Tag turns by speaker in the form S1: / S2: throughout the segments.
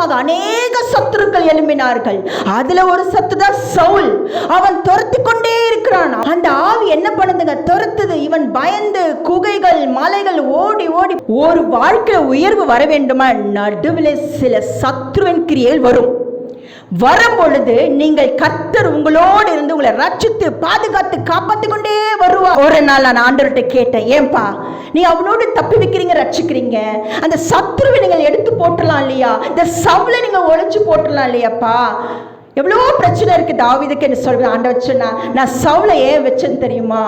S1: விரோதமாக அநேக சத்துருக்கள் எழும்பினார்கள். அதுல ஒரு சத்து தான் சவுல். அவன் துரத்தி கொண்டே இருக்கிறான். அந்த ஆவி என்ன பண்ணுதுங்க? துரத்துது. இவன் பயந்து குகைகள் மலைகள் ஓடி ஓடி. ஒரு வாழ்க்கையில உயர்வு வர வேண்டுமா? நடுவில் சில சத்ருவின் கிரியைகள் வரும். வரும் பொழுது நீங்கள் கத்தர் உங்களோடு இருந்து உங்களை ரட்சித்து பாதுகாத்து காப்பாத்து கொண்டே வருவா ஒரு நாள் நான் ஆண்டவர்கிட்ட கேட்டேன் ஏன்பா நீ அவனோடு தப்பி வைக்கிறீங்க ரட்சிக்கிறீங்க? அந்த சத்ருவை நீங்கள் எடுத்து போட்டுடலாம் இல்லையா? இந்த சவுளை நீங்க ஒழிச்சு போட்டுடலாம் இல்லையாப்பா? எவ்வளோ பிரச்சனை இருக்கு தாவிதுக்கு என்ன சொல்வேன் ஆண்டவர் சொன்னா நான் சவுளை ஏன் வச்சேன்னு தெரியுமா?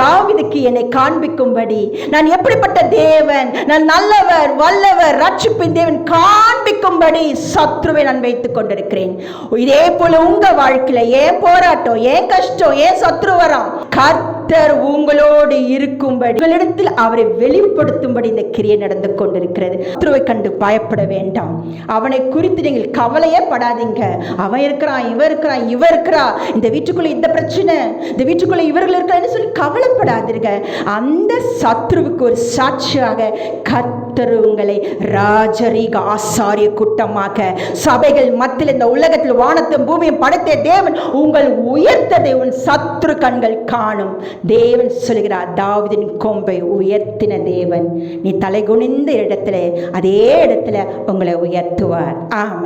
S1: தாவிதுக்கு என்னை காண்பிக்கும்படி. நான் எப்படிப்பட்ட தேவன்? நான் நல்லவர் வல்லவர் ரட்சிப்பின் தேவன் காண்பிக்கும்படி சத்ருவை நான் வைத்துக் கொண்டிருக்கிறேன். இதே போல உங்க வாழ்க்கையில ஏன் போராட்டம் ஏன் கஷ்டம் ஏன் சத்ரு வரான்? கர்த்தர் உங்களோடு இருக்கும்படி உங்களிடத்தில் அவரை வெளிப்படுத்தும்படி இந்த கிரியை நடந்து கொண்டிருக்கிறது. சத்ருவை கண்டு பயப்பட வேண்டாம். அவனை குறித்து நீங்கள் கவலையே படாதீங்க. அவன் இருக்கிறான் இவ இருக்கிறான் இவ இருக்கிறா. இந்த வீட்டுக்குள்ள இந்த பிரச்சனை. இந்த வீட்டுக்குள்ள இவர்கள் இருக்கிறான்னு சொல்லி கவலைப்படாதீங்க அந்த சத்ருவுக்கு ஒரு சாட்சியாக கத்தர் உங்களை ராஜரீக ஆசாரிய கூட்டமாக சபைகள் மத்தியில் இந்த உலகத்தில் வானத்தும் பூமியும் படைத்த தேவன் உங்கள் உயர்த்ததை உன் சத்ரு கண்கள் காணும். தேவன் சொல்கிறார் தாவிதின் கொம்பை உயர்த்தின தேவன் நீ தலை குனிந்த இடத்துல அதே இடத்துல உங்களை உயர்த்துவார். ஆமை